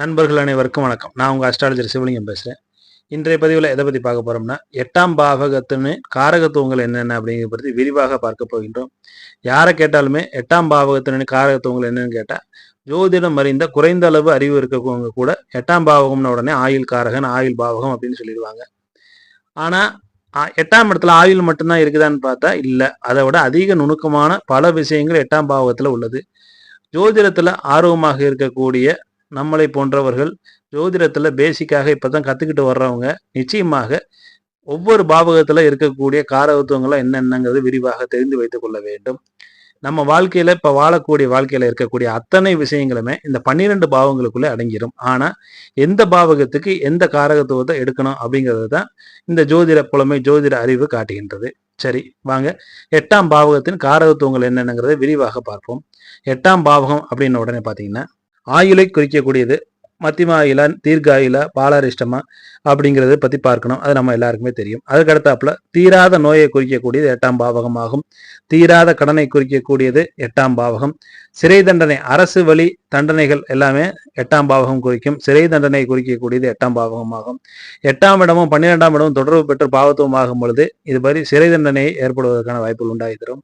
நண்பர்கள் அனைவருக்கும் வணக்கம். நான் உங்கள் அஸ்ட்ராலஜர் சிவலிங்கம் பேசுகிறேன் இன்றைய பதிவில் எதை பற்றி பார்க்க போகிறோம்னா எட்டாம் பாவகத்தின் காரகத்துவங்கள் என்னென்ன அப்படிங்கிறத பற்றி விரிவாக பார்க்க போகின்றோம். யாரை கேட்டாலுமே எட்டாம் பாவகத்தினு காரகத்துவங்கள் என்னன்னு கேட்டால் ஜோதிடம் அறிந்த குறைந்த அளவு அறிவு இருக்கவங்க கூட எட்டாம் பாவகம்னு உடனே ஆயுள் காரகன் ஆயுள் பாவகம் அப்படின்னு சொல்லிடுவாங்க. ஆனால் எட்டாம் இடத்துல ஆயுள் மட்டும்தான் இருக்குதான்னு பார்த்தா இல்லை. அதை விட அதிக நுணுக்கமான பல விஷயங்கள் எட்டாம் பாவகத்தில் உள்ளது. ஜோதிடத்தில் ஆர்வமாக இருக்கக்கூடிய நம்மளை போன்றவர்கள் ஜோதிடத்தில் பேசிக்காக இப்பதான் கற்றுக்கிட்டு வர்றவங்க நிச்சயமாக ஒவ்வொரு பாவகத்தில் இருக்கக்கூடிய காரகத்துவங்கள்லாம் என்னென்னங்கிறது விரிவாக தெரிந்து வைத்துக் கொள்ள வேண்டும். நம்ம வாழ்க்கையில் இப்போ வாழக்கூடிய வாழ்க்கையில் இருக்கக்கூடிய அத்தனை விஷயங்களுமே இந்த பன்னிரெண்டு பாவங்களுக்குள்ளே அடங்கிடும் ஆனால் எந்த பாவகத்துக்கு எந்த காரகத்துவத்தை எடுக்கணும் அப்படிங்கிறது தான் இந்த ஜோதிட புலமை ஜோதிட அறிவு காட்டுகின்றது. சரி வாங்க. எட்டாம் பாவகத்தின் காரகத்துவங்கள் என்னென்னங்கிறத விரிவாக பார்ப்போம். எட்டாம் பாவகம் அப்படின்னு உடனே பார்த்தீங்கன்னா ஆயுளை குறிக்கக்கூடியது. மத்திம ஆயுளா தீர்க்க பாலாரிஷ்டமா அப்படிங்கிறத பத்தி பார்க்கணும். அது நம்ம எல்லாருக்குமே தெரியும். அதுக்கு அடுத்தாப்புல தீராத நோயை குறிக்கக்கூடியது எட்டாம் பாவகமாகும். தீராத கடனை குறிக்கக்கூடியது எட்டாம் பாவகம். சிறை தண்டனை அரசு வழி தண்டனைகள் எல்லாமே எட்டாம் பாவகம் குறிக்கும். சிறை தண்டனை குறிக்கக்கூடியது எட்டாம் பாவகமாகும். எட்டாம் இடமும் பன்னிரெண்டாம் இடமும் தொடர்பு பெற்று பாவத்துவமாகும் பொழுது இது மாதிரி சிறை தண்டனை ஏற்படுவதற்கான வாய்ப்புகள் உண்டாகி தரும்.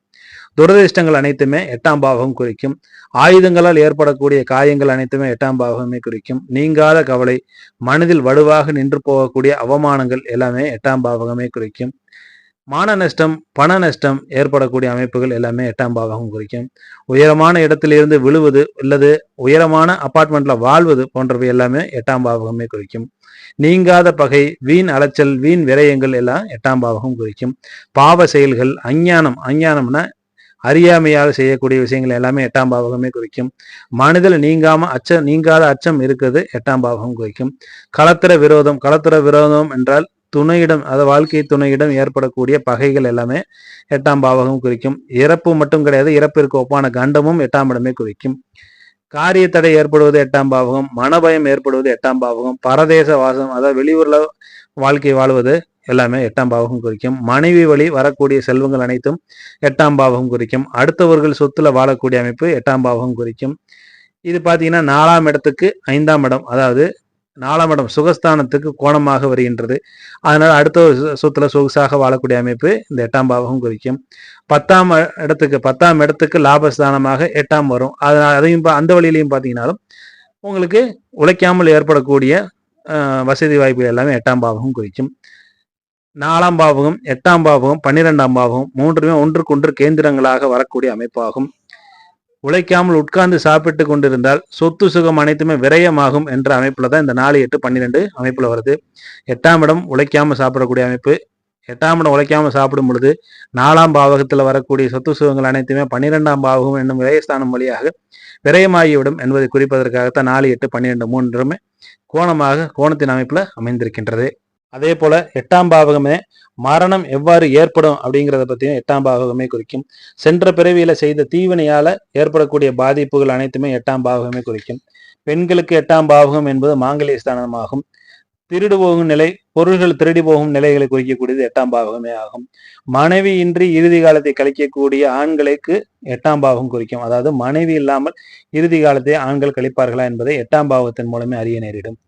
துரதிருஷ்டங்கள் அனைத்துமே எட்டாம் பாவகம் குறிக்கும். ஆயுதங்களால் ஏற்படக்கூடிய காயங்கள் அனைத்துமே எட்டாம் பாவகமே குறிக்கும். நீங்காத கவலை மனதில் வலுவாக நின்று போகக்கூடிய அவமானங்கள் எல்லாமே எட்டாம் பாவகமே குறிக்கும். மான நஷ்டம் பண நஷ்டம் ஏற்படக்கூடிய அமைப்புகள் எல்லாமே எட்டாம் பாவகம் குறிக்கும். உயரமான இடத்திலிருந்து விழுவது அல்லது உயரமான அப்பார்ட்மெண்ட்டில் வாழ்வது போன்றவை எல்லாமே எட்டாம் பாவகமே குறிக்கும். நீங்காத பகை வீண் அலைச்சல் வீண் விரயங்கள் எல்லாம் எட்டாம் பாவகம் குறிக்கும். பாவ செயல்கள் அஞ்ஞானம் அஞ்ஞானம்னா அறியாமையால் செய்யக்கூடிய விஷயங்கள் எல்லாமே எட்டாம் பாவகமே குறிக்கும். மனதில் நீங்காம அச்சம் நீங்காத அச்சம் இருக்கிறது எட்டாம் பாவகம் குறிக்கும். களத்திர விரோதம் களத்திர விரோதம் என்றால் துணையிடம் அதாவது வாழ்க்கை துணையிடம் ஏற்படக்கூடிய பகைகள் எல்லாமே எட்டாம் பாவகம் குறிக்கும். இறப்பு மட்டும் கிடையாது இறப்பிற்கு ஒப்பான கண்டமும் எட்டாம் இடமே குறிக்கும். காரிய தடை ஏற்படுவது எட்டாம் பாவகம் மனபயம் ஏற்படுவது எட்டாம் பாவகம் பரதேச வாசம் அதாவது வெளியூர்ல வாழ்க்கை வாழ்வது எல்லாமே எட்டாம் பாவகம் குறிக்கும். மனைவி வழி வரக்கூடிய செல்வங்கள் அனைத்தும் எட்டாம் பாவகம் குறிக்கும். அடுத்தவர்கள் சொத்துல வாழக்கூடிய அமைப்பு எட்டாம் பாவகம் குறிக்கும். இது பார்த்தீங்கன்னா நாலாம் இடத்துக்கு ஐந்தாம் இடம் அதாவது நாலாம் இடம் சுகஸ்தானத்துக்கு கோணமாக வருகின்றது. அதனால் அடுத்த சொத்துல சொகுசாக வாழக்கூடிய அமைப்பு இந்த எட்டாம் பாவகம் குறிக்கும் பத்தாம் இடத்துக்கு பத்தாம் இடத்துக்கு லாபஸ்தானமாக எட்டாம் வரும். அதனால் அதையும் அந்த வழியிலையும் பார்த்தீங்கன்னாலும் உங்களுக்கு உழைக்காமல் ஏற்படக்கூடிய வசதி வாய்ப்புகள் எல்லாமே எட்டாம் பாவகம் குறிக்கும் நாலாம் பாவகம் எட்டாம் பாவகம் பன்னிரெண்டாம் பாவகம் மூன்றுமே ஒன்றுக்கொன்று கேந்திரங்களாக வரக்கூடிய அமைப்பாகும். உழைக்காமல் உட்கார்ந்து சாப்பிட்டு கொண்டிருந்தால் சொத்து சுகம் அனைத்துமே விரயமாகும் என்ற அமைப்புல தான் இந்த நாலு எட்டு பன்னிரெண்டு அமைப்புல வருது. எட்டாம் இடம் உழைக்காம சாப்பிடக்கூடிய அமைப்பு. எட்டாம் இடம் உழைக்காம சாப்பிடும் பொழுது நாலாம் பாவகத்துல வரக்கூடிய சொத்து சுகங்கள் அனைத்துமே பன்னிரெண்டாம் பாவகம் என்னும் விரயஸ்தானம் வழியாக விரயமாகிவிடும் என்பதை குறிப்பதற்காகத்தான் நாலு எட்டு பன்னிரெண்டு மூன்றுமே கோணமாக கோணத்தின் அமைப்புல அமைந்திருக்கின்றது. அதே போல எட்டாம் பாவகமே மரணம் எவ்வாறு ஏற்படும் அப்படிங்கிறத பத்தியும் எட்டாம் பாவகமே குறிக்கும். சென்ற பிறவியில செய்த தீவினையால ஏற்படக்கூடிய பாதிப்புகள் அனைத்துமே எட்டாம் பாவகமே குறிக்கும். பெண்களுக்கு எட்டாம் பாவகம் என்பது மாங்கலிய ஸ்தானமாகும். திருடு போகும் நிலை பொருள்கள் திருடி போகும் நிலைகளை குறிக்கக்கூடியது எட்டாம் பாவகமே ஆகும். மனைவி இன்றி இறுதி காலத்தை கழிக்கக்கூடிய ஆண்களுக்கு எட்டாம் பாவகம் குறிக்கும். அதாவது மனைவி இல்லாமல் இறுதி காலத்தை ஆண்கள் கழிப்பார்களா என்பதை எட்டாம் பாவத்தின் மூலமே அறிய நேரிடும்.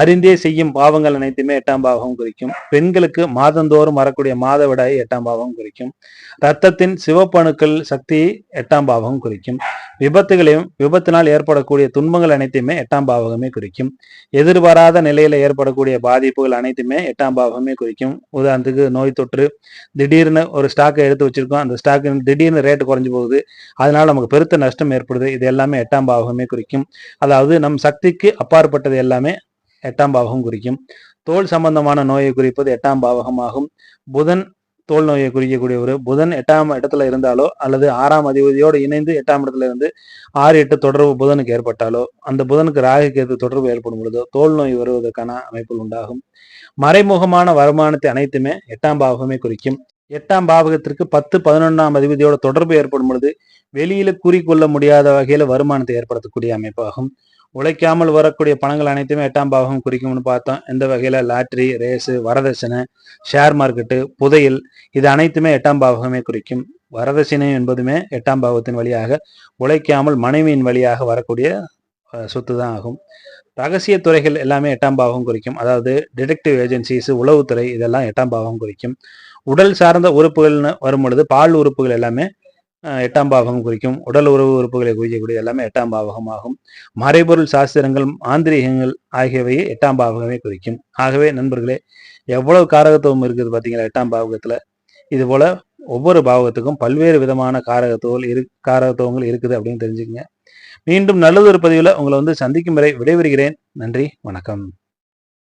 அறிந்தே செய்யும் பாவங்கள் அனைத்துமே எட்டாம் பாவகம் குறிக்கும். பெண்களுக்கு மாதந்தோறும் வரக்கூடிய மாதவிடாய் எட்டாம் பாவகம் குறிக்கும். ரத்தத்தின் சிவப்பணுக்கள் சக்தியை எட்டாம் பாவகம் குறிக்கும். விபத்துகளையும் விபத்தினால் ஏற்படக்கூடிய துன்பங்கள் அனைத்தையுமே எட்டாம் பாவகமே குறிக்கும். எதிர்பாராத நிலையில ஏற்படக்கூடிய பாதிப்புகள் அனைத்துமே எட்டாம் பாவகமே குறிக்கும். உதாரணத்துக்கு நோய் தொற்று திடீர்னு ஒரு ஸ்டாக்கை எடுத்து வச்சிருக்கோம். அந்த ஸ்டாக்கு திடீர்னு ரேட்டு குறைஞ்சு போகுது. அதனால நமக்கு பெருத்த நஷ்டம் ஏற்படுது. இது எல்லாமே எட்டாம் பாவகமே குறிக்கும். அதாவது நம் சக்திக்கு அப்பாற்பட்டது எல்லாமே எட்டாம் பாவகம் குறிக்கும். தோல் சம்பந்தமான நோயை குறிப்பது எட்டாம் பாவகமாகும். புதன் தோல் நோயை குறிக்கக்கூடிய ஒரு புதன் எட்டாம் இடத்துல இருந்தாலோ அல்லது ஆறாம் அதிபதியோடு இணைந்து எட்டாம் இடத்துல இருந்து ஆறு எட்டு தொடர்பு புதனுக்கு ஏற்பட்டாலோ அந்த புதனுக்கு ராகு கேது தொடர்பு ஏற்படும் பொழுதோ தோல் நோய் வருவதற்கான அமைப்புகள் உண்டாகும். மறைமுகமான வருமானத்தை அனைத்துமே எட்டாம் பாவகமே குறிக்கும். எட்டாம் பாவகத்திற்கு பத்து பதினொன்றாம் அதிபதியோட தொடர்பு ஏற்படும் பொழுது வெளியில கூறிக்கொள்ள முடியாத வகையில வருமானத்தை ஏற்படுத்தக்கூடிய அமைப்பாகும். உழைக்காமல் வரக்கூடிய பணங்கள் அனைத்துமே எட்டாம் பாவகம் குறிக்கும்னு பார்த்தோம். எந்த வகையில? லாட்ரி ரேஸு வரதட்சணை ஷேர் மார்க்கெட்டு புதையல் இது அனைத்துமே எட்டாம் பாவகமே குறிக்கும். வரதட்சணை என்பதுமே எட்டாம் பாவத்தின் வழியாக உழைக்காமல் மனைவியின் வழியாக வரக்கூடிய சொத்து தான் ஆகும். ரகசிய துறைகள் எல்லாமே எட்டாம் பாவகம் குறிக்கும். அதாவது டிடெக்டிவ் ஏஜென்சிஸ் உளவுத்துறை இதெல்லாம் எட்டாம் பாவகம் குறிக்கும். உடல் சார்ந்த உறுப்புகள்னு வரும் பொழுது பால் உறுப்புகள் எல்லாமே எட்டாம் பாவகம் குறிக்கும். உடல் உறவு உறுப்புகளை குறிக்கக்கூடிய எல்லாமே எட்டாம் பாவகமாகும். மறைபொருள் சாஸ்திரங்கள் ஆந்திரிகங்கள் ஆகியவையே எட்டாம் பாவகமே குறிக்கும். ஆகவே நண்பர்களே எவ்வளவு காரகத்துவம் இருக்குது பார்த்தீங்களா எட்டாம் பாவகத்துல? இது போல ஒவ்வொரு பாவகத்துக்கும் பல்வேறு விதமான காரகத்துவங்கள் இரு காரகத்துவங்கள் இருக்குது அப்படின்னு தெரிஞ்சுக்கங்க. மீண்டும் நல்லதொரு பதிவில் உங்களை வந்து சந்திக்கும் வரை விடைபெறுகிறேன். நன்றி வணக்கம்.